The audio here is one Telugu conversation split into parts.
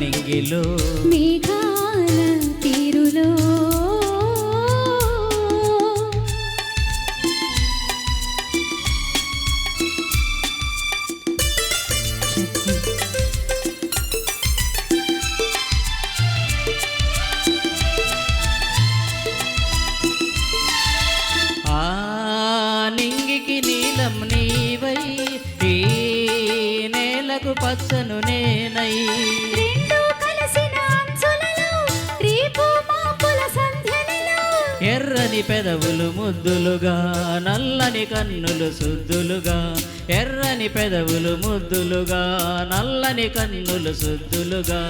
నింగిలు మేఘాల తీరులో నీలం నీవై ఈ నేలకు పచ్చను నేనై ఎర్రని పెదవులు ముద్దులుగా నల్లని కన్నులు సుద్దులుగా ఎర్రని పెదవులు ముద్దులుగా నల్లని కన్నులు చల్లగా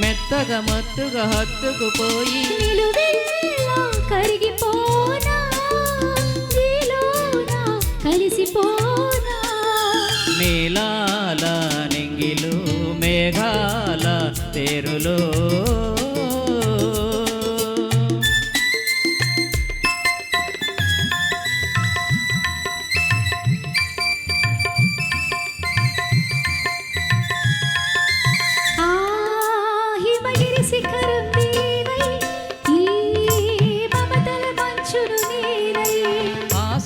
మెత్తగా మత్తుగా హత్తుకుపోయి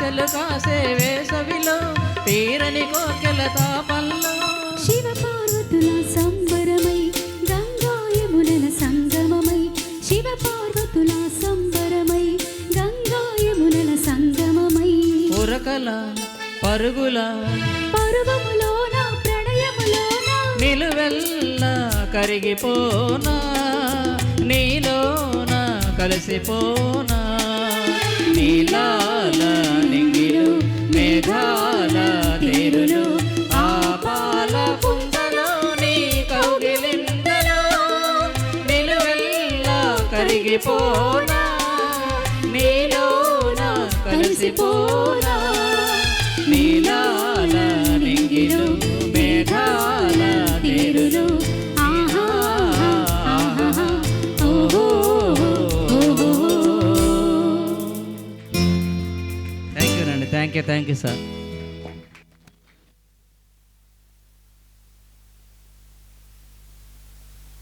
ఆశలు కాసే వేసవిలో తీరని కోకెల తాపల్లో. శివ పార్వతుల సంబరమై గంగాయమునల సంగమమై శివ పార్వతుల సంబరమై గంగాయమునల సంగమమై. ఉరకల పరుగుల పర్వములోన ప్రణయములోన నిలువెల్లా కరిగిపోనా నీలోన కలిసిపోనా నీలాల నీలోన కలిసిపోనా? నీలాల నింగిలు మేఘాల తీరులు. Thank you thank you sir.